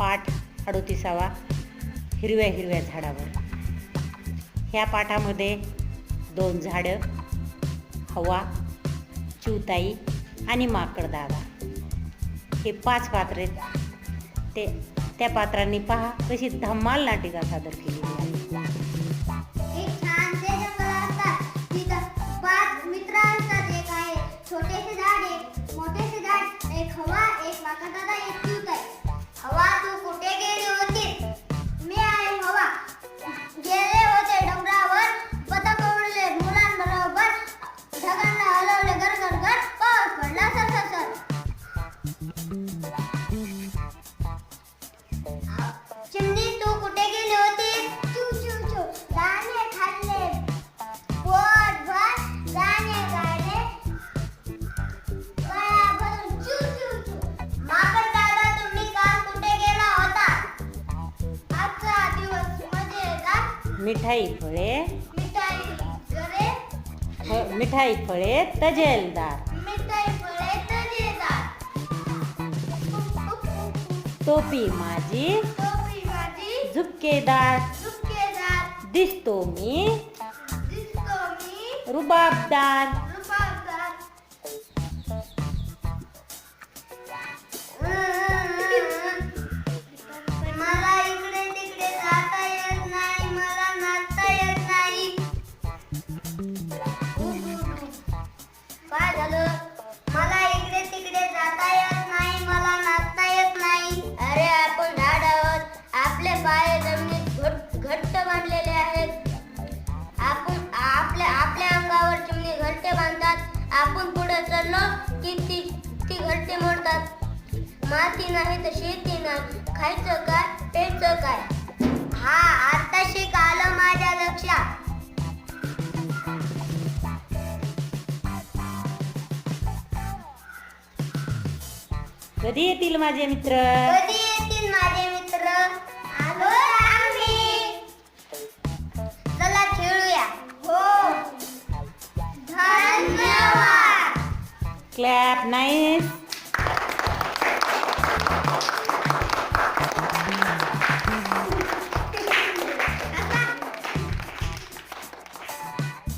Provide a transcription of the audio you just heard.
पाठ अडोतीसावा हिरव्या हिरव्या झाडावर. ह्या पाठामध्ये दोन झाडं हवा चिवताई आणि माकडदादा हे पाच पात्र आहेत. ते त्या पात्रांनी पहा कशी धम्माल नाटिका सादर केली छोटेसे झाड एक मोठेसे झाड एक हवा एक माकडदादा एक मिठाई फळे मिठाई फळे तजेलदार टोपी माझी टोपी माझी झुपकेदार दिसतो मी दिसतो मी रुबाबदार रुबाबदार काय झालं? मला इकडे तिकडे जाता येत नाही मला नाचता येत नाही. अरे आपण झाड आहोत. आपले पाय जमिनीत घट घट्ट बांधलेले आहेत. आपण आपल्या आपल्या अंगावर चिमणी घरटे बांधतात. आपण पुढे चाललो की ती ती घरटे मोडतात. माती नाही तर शेती नाही. खायचं काय प्यायचं काय? कधी येतील माझे मित्र? कधी येतील माझे मित्र? आलो आम्ही. चला खेळूया. हो. धन्यवाद. Clap nice